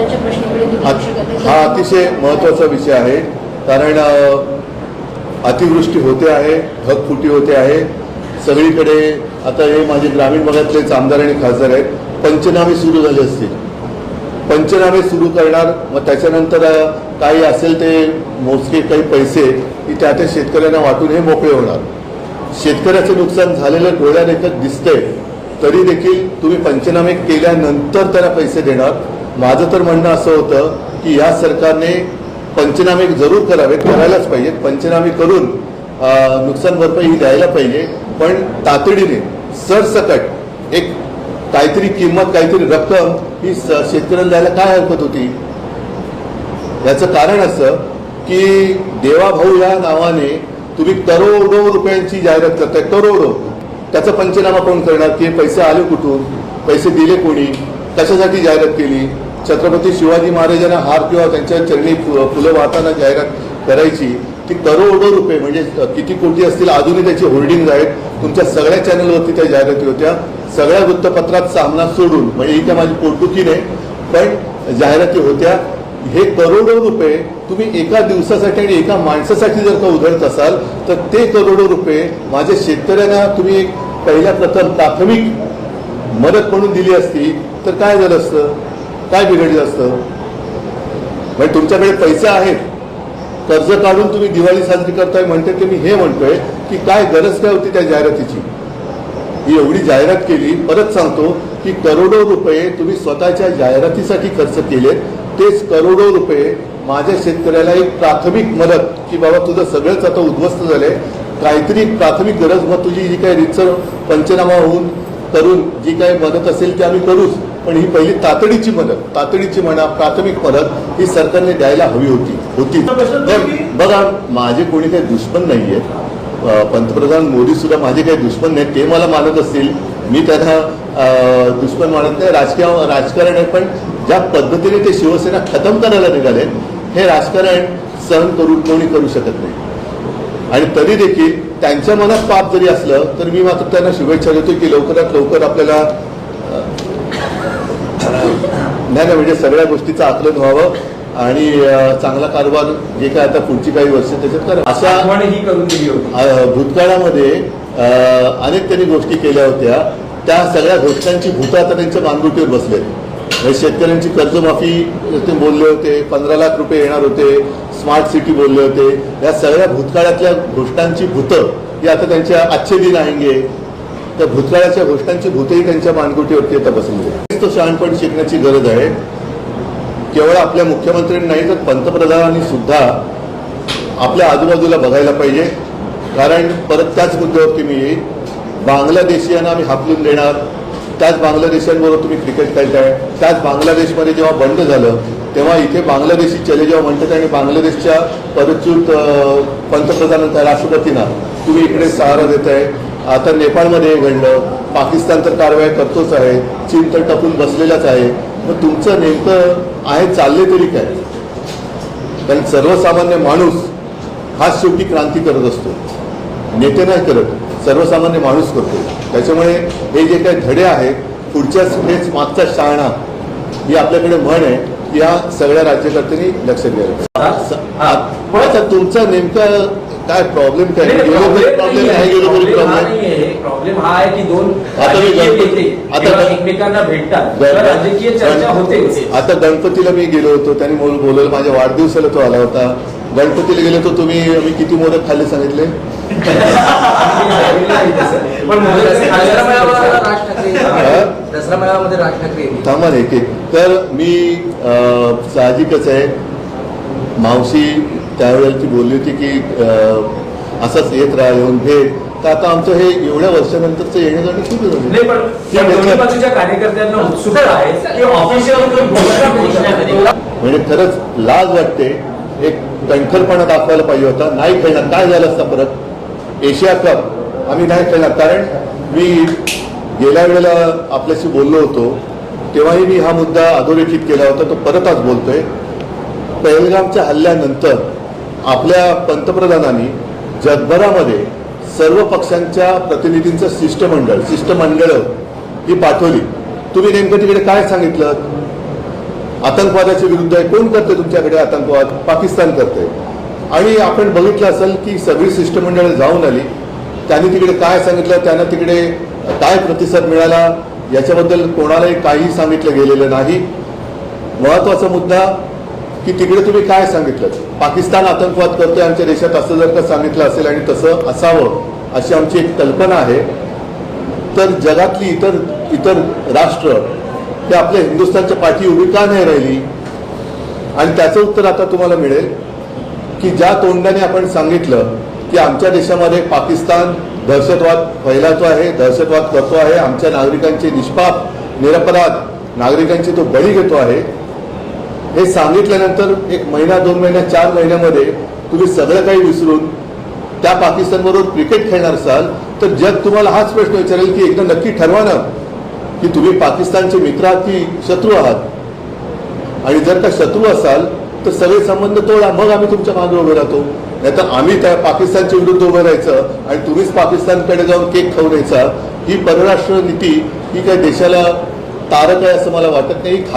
प्रश्नाकडे हा अतिशय महत्त्वाचा विषय आहे. कारण अतिवृष्टी होते आहे ढगफुटी होते आहे. सगळीकडे आता हे माझे ग्रामीण भागातलेच आमदार आणि खासदार आहेत. पंचनामे सुरू झाले असतील. पंचनामे सुरू करणार मग त्याच्यानंतर काही असेल ते मोजके काही पैसे की त्या त्या शेतकऱ्यांना वाटून हे मोकळे होणार. शेतकऱ्याचं नुकसान झालेलं डोळ्यादेखत दिसतंय. तरी देखील तुम्ही पंचनामे केल्यानंतर त्याला पैसे देणार. माझं तर म्हणणं असं होतं की या सरकारने पंचनामे जरूर करावे करायलाच पाहिजेत. पंचनामे करून नुकसान भरपाई ही द्यायला पाहिजे. पण तातडीने सरसकट एक काहीतरी किंमत काहीतरी रक्कम ही स- शेतकऱ्यांना द्यायला काय हरकत होती? याचं कारण असं की देवाभाऊ या नावाने तुम्ही करोडो रुपयांची जाहिरात करताय करोडो. त्याचा पंचनामा कोण करणार? की पैसे आले कुठून? पैसे दिले कोणी? कशासाठी जाहिरात केली? छत्रपती शिवाजी महाराजांना हार किंवा त्यांच्या चरणी फुलं वाहताना जाहिरात करायची ती करोडो रुपये म्हणजे किती कोटी असतील अजूनही त्याची होल्डिंग आहेत. तुमच्या सगळ्या चॅनलवरती त्या जाहिराती होत्या. सगळ्या वृत्तपत्रात सामना सोडून म्हणजे ही त्या माझी पोटदुखी नाही पण जाहिराती होत्या. हे करोडो रुपये तुम्ही एका दिवसासाठी आणि एका माणसासाठी जर का उधळत असाल तर ते करोडो रुपये माझ्या शेतकऱ्यांना तुम्ही एक पहिल्या प्रथम प्राथमिक मदत म्हणून दिली असती तर काय झालं असतं? काय बिघडलं असतं? म्हणजे तुमच्याकडे पैसे आहेत. कर्ज काढून तुम्ही दिवाळी साजरी करताय म्हणते की मी हे म्हणतोय की काय गरज काय होती त्या जाहिरातीची? ही एवढी जाहिरात केली परत सांगतो की करोडो रुपये तुम्ही स्वतःच्या जाहिरातीसाठी खर्च केले तेच करोडो रुपये माझ्या शेतकऱ्याला एक प्राथमिक मदत की बाबा तुझं सगळंच आता उद्ध्वस्त झालंय. काहीतरी प्राथमिक गरज मग तुझी जी काही रितसर पंचनामा होऊन करून जी काही मदत असेल ती आम्ही करूच. पण ही पहिली तातडीची मदत तातडीची म्हणा प्राथमिक मदत ही सरकारने द्यायला हवी होती होती. बघा माझे कोणी काही दुश्मन नाही आहेत पंतप्रधान मोदी सुद्धा माझे काही दुश्मन नाहीत. ते मला मानत असतील. मी त्यांना दुश्मन मानत नाही. राजकीय राजकारण आहे पण ज्या पद्धतीने ते शिवसेना खतम करायला निघाले हे राजकारण सहन करून कोणी करू शकत नाही. आणि तरी देखील त्यांच्या मनात पाप जरी असलं तर मी मात्र त्यांना शुभेच्छा देतो की लवकरात लवकर आपल्याला नाही नाही म्हणजे सगळ्या गोष्टीचं आकलन व्हावं आणि चांगला कारभार जे काय आता पुढची काही वर्ष त्याच्यात करा अशा आठवण ही करून दिली होती. अ, भूतकाळामध्ये अनेक त्यांनी गोष्टी केल्या होत्या. त्या सगळ्या घोषणांची भूत आता त्यांच्या मानगुटीवर बसलेत. म्हणजे शेतकऱ्यांची कर्जमाफी ते बोलले होते पंधरा लाख रुपये येणार होते स्मार्ट सिटी बोलले होते. या सगळ्या भूतकाळातल्या घोषणांची भूतं ही आता त्यांच्या आजचे दिन आहेंगे त्या भूतकाळाच्या गोष्टांची भूतही त्यांच्या मानगुटीवरती आता बसलेली तो शहाणपण शिकण्याची गरज आहे. केवळ आपल्या मुख्यमंत्र्यांनी नाही तर पंतप्रधानांनी सुद्धा आपल्या आजूबाजूला बघायला पाहिजे. कारण परत त्याच मुद्द्यावरती मी येईल बांगलादेशीयांना आम्ही हापलून देणार. त्याच बांगलादेशांबरोबर तुम्ही क्रिकेट खेळताय. त्याच बांगलादेशमध्ये जेव्हा बंद झालं तेव्हा इथे बांगलादेशी चले जेव्हा म्हणतात आणि बांगलादेशच्या परच्युत अं, राष्ट्रपतींना तुम्ही इकडे सहारा देत आहे आता नेपाळमध्ये हे घडलं. पाकिस्तान तर कारवाया करतोच आहे. चीन तर टपून बसलेलाच आहे. मग तुमचं नेमकं आहे चालले तरी काय? कारण सर्वसामान्य माणूस हाच शेवटी क्रांती करत असतो. नेते नाही करत सर्वसामान्य माणूस करतो. त्याच्यामुळे हे जे काही धडे आहेत पुढच्याच हेच मागचा शहाणा ही आपल्याकडे म्हण आहे या सगळ्या राज्यकर्त्यांनी लक्ष द्यायला हा. तुमचं नेमकं काय प्रॉब्लेम काय? प्रॉब्लेम प्रॉब्लेम हा आहे. की दोन आता एकमेकांना भेटतात. राजकीय चर्चा होते आता गणपतीला मी गेलो होतो त्यांनी बोल- बोलवलं माझ्या वाढदिवसाला तो आला होता. गणपतीला गेलो होतो तुम्ही मी किती मोदक खाल्ले सांगितले? थांबा एक. तर मी अं, साहजिकच आहे. मावशी त्यावेळेला ती बोलली होती की असंच येत राहा येऊन भेट. तर आता आमचं हे एवढ्या वर्षानंतरचं येणं जाणं सुरू झालं. कार्यकर्त्यांना उत्सुकता आहे म्हणजे खरंच लाज वाटते. एक कणखरपणा दाखवायला पाहिजे होता. नाही खेळणार काय झालं असतं परत? Asia cup. आम्ही नाही खेळणार. कारण मी गेल्या वेळेला आपल्याशी बोललो होतो. तेव्हाही मी हा मुद्दा अधोरेखित केला होता. तो परत आज बोलतोय. पहलगामच्या हल्ल्यानंतर आपल्या पंतप्रधानांनी जगभरामध्ये सर्व पक्षांच्या प्रतिनिधींचं शिष्टमंडळ शिष्टमंडळ ही पाठवली. तुम्ही नेमकं तिकडे काय सांगितलं? आतंकवादाच्या विरुद्ध आहे. कोण करते तुमच्याकडे आतंकवाद? पाकिस्तान करते आणि आपण बघितलं असेल की सगळी शिष्टमंडळ जाऊन आली. त्यांनी तिकडे काय सांगितलं? त्यांना तिकडे काय प्रतिसाद मिळाला? याच्याबद्दल कोणालाही काही सांगितलं गेलेलं नाही. महत्त्वाचा मुद्दा की तिकडे तुम्ही काय सांगितलं? पाकिस्तान आतंकवाद करतोय आमच्या देशात असं जर का सांगितलं असेल आणि तसं असावं अशी आमची एक कल्पना आहे तर जगातली इतर इतर राष्ट्र ते आपल्या हिंदुस्थानच्या पाठी उभी का नाही राहिली? आणि त्याचं उत्तर आता तुम्हाला मिळेल की ज्या तोंडाने आपण सांगितलं की आमच्या देशामध्ये पाकिस्तान दहशतवाद फैलातो आहे दहशतवाद करतो आहे आमच्या नागरिकांचे निष्पाप निरपराध नागरिकांचे तो बळी घेतो आहे हे सांगितल्यानंतर एक महिना दोन महिन्या चार महिन्यामध्ये तुम्ही सगळं काही विसरून त्या पाकिस्तानबरोबर क्रिकेट खेळणार असाल तर जग तुम्हाला हाच प्रश्न विचारेल की एकदा नक्की ठरवा ना की तुम्ही पाकिस्तानचे मित्र आहात की शत्रू आहात. आणि जर का शत्रू असाल तर सगळे संबंध तोडा मग आम्ही तुमच्या मागे उभे राहतो. नाहीतर आम्ही त्या पाकिस्तानच्या विरुद्ध उभं राहायचं आणि तुम्हीच पाकिस्तानकडे जाऊन केक खाऊ द्यायचा ही परराष्ट्र नीती ही काही देशाला तारक आहे असं मला वाटत नाही.